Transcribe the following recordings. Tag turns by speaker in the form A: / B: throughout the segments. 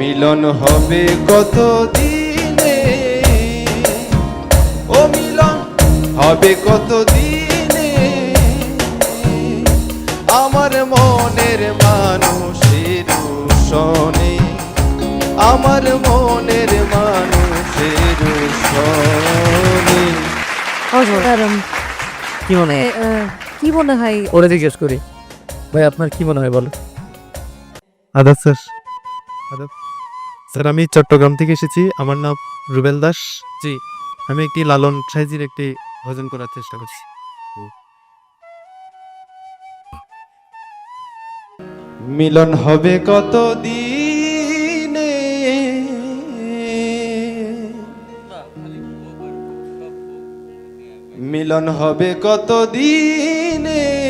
A: মিলন হবে কত দিনে ও মিলন হবে কত দিনে আমার মনের মানুষের শোনে আমার মনের মানুষের শোনে
B: কি মনে হয়?
C: কি মনে হয়?
B: ওরে জিজ্ঞেস করি। ভাই আপনার কি মনে হয় বলো?
D: আদাব স্যার। স্যার আমি চট্টগ্রাম থেকে এসেছি। আমার নাম রুবেল দাস। জি। আমি একটি লালন সাইজির একটি ভজন করার চেষ্টা করছি।
A: মিলন হবে কত দিনে মিলন হবে কত দিনে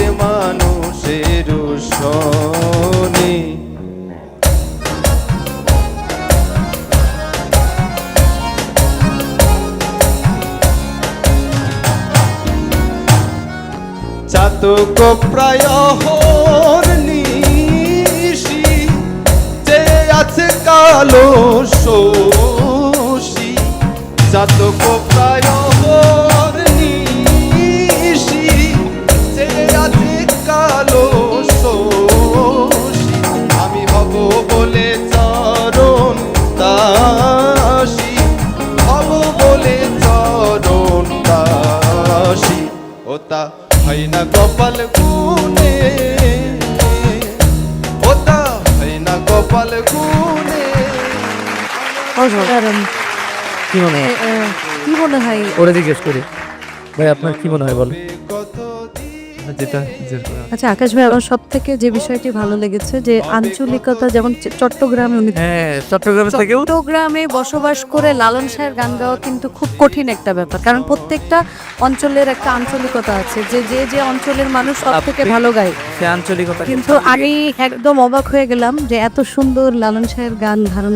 A: চাতক প্রায় নিশি, যে আছে কালো শোষী। চাতক প্রায় নিশি, যে আছে কালো শোষী। আমি হব বলে চরণ দাসী, হব বলে চরণ দাসী। ওতা
B: কি মনে? হয়
C: কি মনে হয়?
B: ওরে জিজ্ঞেস করি। ভাই আপনার কি মনে হয় বলো?
D: যেটা যেটা।
C: আচ্ছা আকাশ ভাই আমার সব থেকে যে বিষয়টি ভালো লেগেছে যে আঞ্চলিকতা যেমন চট্টগ্রামে উনি
B: হ্যাঁ চট্টগ্রাম থেকেও
C: চট্টগ্রামে বসবাস করে লালন শাহের গান গাওয়া কিন্তু খুব কঠিন একটা ব্যাপার। কারণ প্রত্যেকটা অঞ্চলের একটা আঞ্চলিকতা আছে। যে যে যে অঞ্চলের মানুষ সব থেকে ভালো গায়।
B: সে আঞ্চলিকতা
C: কিন্তু আমি একদম অবাক হয়ে গেলাম যে এত সুন্দর লালন শাহের গান ধারণ